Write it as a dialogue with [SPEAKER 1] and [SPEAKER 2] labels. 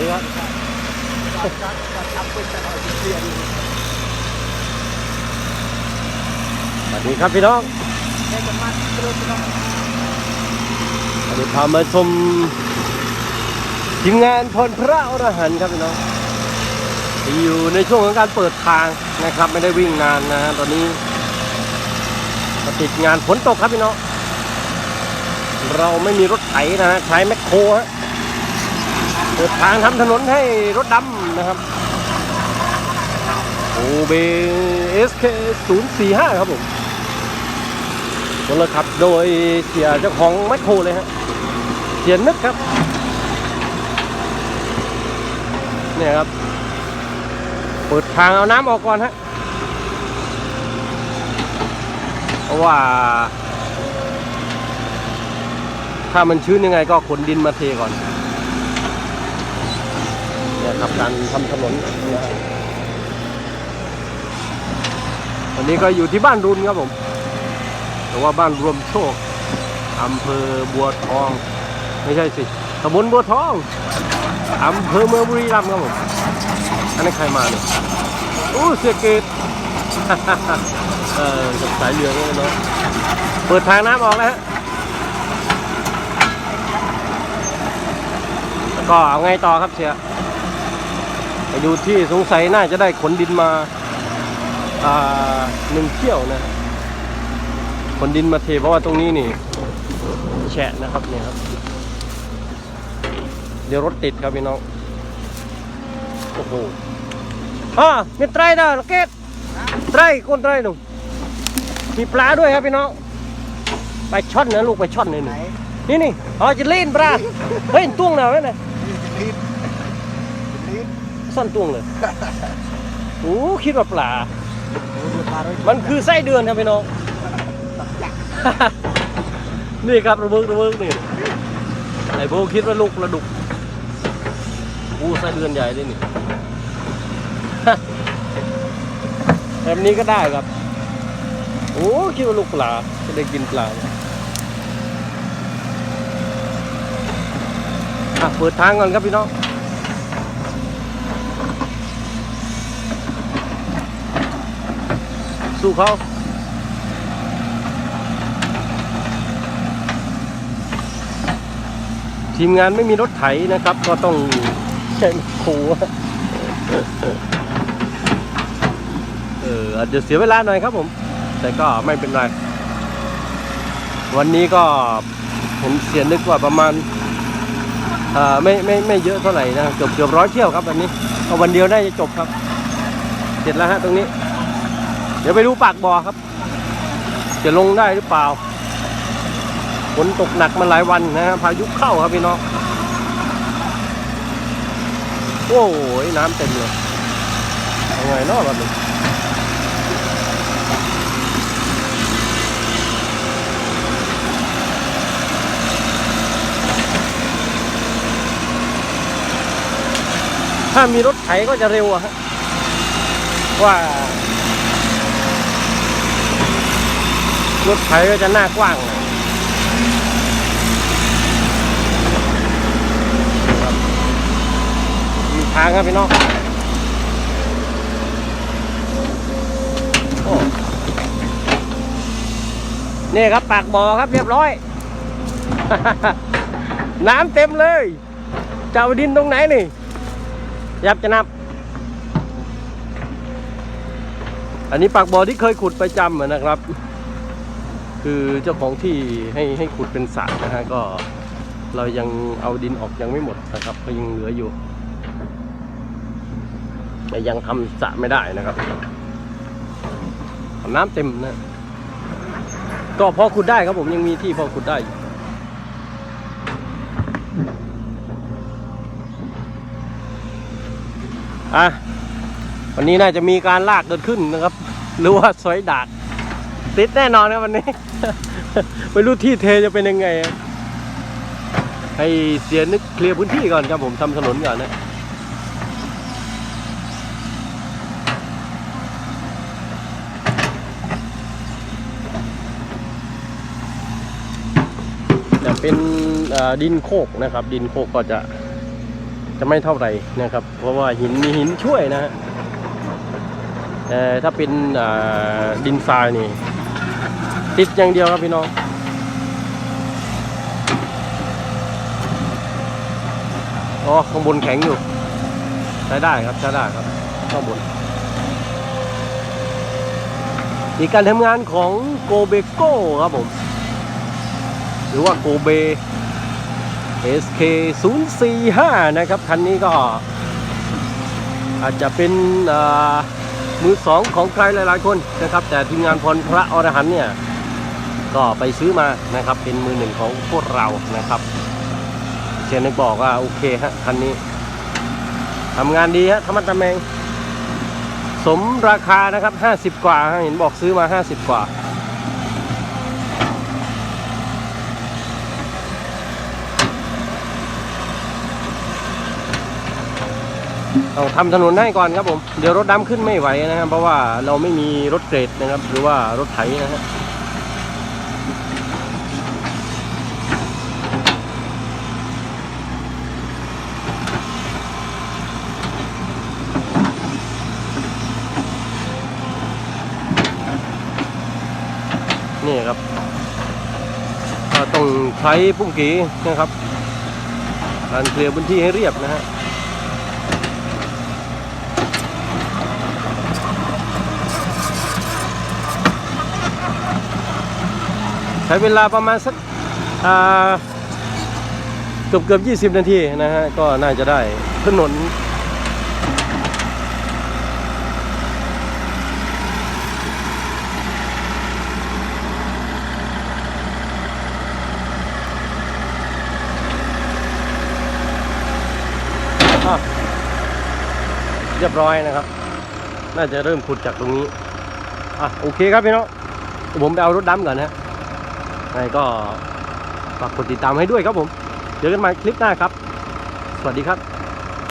[SPEAKER 1] ดีครับ
[SPEAKER 2] จัดจัดทำเป็นจัดเอน
[SPEAKER 1] สวัสดีครับพี่น้อง
[SPEAKER 2] เริ่มต้น
[SPEAKER 1] วันนี้พามาชมทีมงานพรพระอรหันต์ครับพี่น้องที่อยู่ในช่วงของการเปิดทางนะครับ ไม่ได้วิ่งนานนะตอนนี้ติดงานฝนตกครับพี่น้องเราไม่มีรถไถนะฮะใช้แมคโครฮะ เปิดทางทำถนนให้รถดำนะครับ โอเบเอสเคศูนย์สี่ห้าครับผมคนละขับโดยเสียเจ้าของแมคโครเลยฮะเสียนึกครับ เนี่ยครับ เปิดทางเอาน้ำออกก่อนฮะเพราะว่า ถ้ามันชื้นยังไงก็ขนดินมาเทก่อน กับการทำถนนนะวันนี้ก็อยู่ที่บ้านรุนครับผมหรือว่าบ้านรวมโชคอำเภอบัวทอง ไม่ใช่สิตำบลบัวทองอำเภอเมืองบุรีรัมย์ครับผมอันนี้ใครมาเนี่ยโอ้เสียเกตเออสายเรือนี่เนาะเปิดทางน้ำออกแล้วฮะก็เอาไงต่อครับเสีย ดูที่สงสัยน่าจะได้ขนดินมาหนึ่งเที่ยวนะขนดินมาเทเพราะว่าตรงนี้นี่แฉะนะครับเนี่ยครับ เดี๋ยวรถติดครับพี่น้องโอ้โหอ่ามีไตรดาวเกตไตรคนไตรหนุ่มมีปลาด้วยครับพี่น้องไปช่อนนะลูกไปช่อนเลยห
[SPEAKER 2] นึ่
[SPEAKER 1] งนี่นี่อ๋อจะเล่นปลาเฮ้ยตุ้งหนาวไหมเนี่ย
[SPEAKER 2] รีบ
[SPEAKER 1] ซ่อนตุ้งเลย โอ้คิดว่าปลา
[SPEAKER 2] โอ้ดูปลาด้วย
[SPEAKER 1] มันคือไส้เดือนครับพี่น้อง นี่ครับระเบิกระเบิกนี่ไอ้โบคิดว่าลูกระดุกอู้ไส้เดือนใหญ่เลยนี่แบบนี้ก็ได้ครับ โอ้คิดว่าลูกปลาจะได้กินปลาอะเปิดทางก่อนครับพี่น้อง สู้เขาทีมงานไม่มีรถไถนะครับ ก็ต้องใช้ครูเอออาจจะเสียเวลาหน่อยครับผม แต่ก็ไม่เป็นไร วันนี้ก็ผมเสียนึกว่าประมาณไม่ไม่ไม่เยอะเท่าไหร่นะเกือบเกือบร้อยเที่ยวครับวันนี้เอาวันเดียวน่าจะจบครับ เสร็จแล้วฮะตรงนี้ เดี๋ยวไปดูปากบ่อครับ จะลงได้หรือเปล่าฝนตกหนักมาหลายวันนะฮะพายุเข้าครับพี่น้องโอ้ยน้ำเต็มเลยเอาไงเนาะแบบนี้ถ้ามีรถไถก็จะเร็วอะฮะว่า รถไถก็จะหน้ากว้างหน่อยมีทางครับพี่น้องนี่ครับปากบ่อครับเรียบร้อย น้ำเต็มเลยเจ้าดินตรงไหนนี่ ยับจะนับ อันนี้ปากบ่อที่เคยขุดประจำอะนะครับ คือเจ้าของที่ให้ให้ขุดเป็นสระนะฮะก็เรายังเอาดินออกยังไม่หมดนะครับ ก็ยังเหลืออยู่แต่ยังทำสระไม่ได้นะครับน้ำเต็มนะก็พอขุดได้ครับผมยังมีที่พอขุดได้อะวันนี้น่าจะมีการลากเกิดขึ้นนะครับ หรือว่าสอยดาก ติดแน่นอนนะวันนี้ ไม่รู้ที่เทจะเป็นยังไง ให้เสียนึกเคลียร์พื้นที่ก่อนครับผมทำถนนก่อนนะจะเป็นดินโคกนะครับ ดินโคกก็จะจะไม่เท่าไหร่นะครับ เพราะว่าหินมีหินช่วยนะฮะแต่ถ้าเป็นดินทรายนี่ ติดอย่างเดียวครับพี่น้องอ๋อข้างบนแข็งอยู่ ใช้ได้ครับใช้ได้ครับข้างบนอีกการทำงานของโกเบโก้ครับผม หรือว่าโกเบ SK 0 4 5นะครับ คันนี้ก็อาจจะเป็นมือสองของใครหลายๆคนนะครับ แต่ทีมงานพรพระอรหันเนี่ย ก็ไปซื้อมานะครับเป็นมือหนึ่งของพวกเรานะครับเชนนึกบอกว่าโอเคฮะคันนี้ทำงานดีฮะธรรมะตะแมง สมราคานะครับ 50 กว่าเห็นบอกซื้อมา 50 กว่าต้องทำถนนให้ก่อนครับผม เดี๋ยวรถดำขึ้นไม่ไหวนะครับ เพราะว่าเราไม่มีรถเกรดนะครับ หรือว่ารถไถนะฮะ นี่ครับต้องใช้ปุ้งกีนะครับการเคลียร์พื้นที่ให้เรียบนะฮะ ใช้เวลาประมาณสักเกือบเกือบยี่สิบนาทีนะฮะ ก็น่าจะได้ถนนเรียบร้อยนะครับ น่าจะเริ่มขุดจากตรงนี้ อะ โอเคครับพี่น้อง ผมไปเอารถดำก่อนนะ ไงก็ฝากกดติดตามให้ด้วยครับผม เจอกันใหม่คลิปหน้าครับ สวัสดีครับ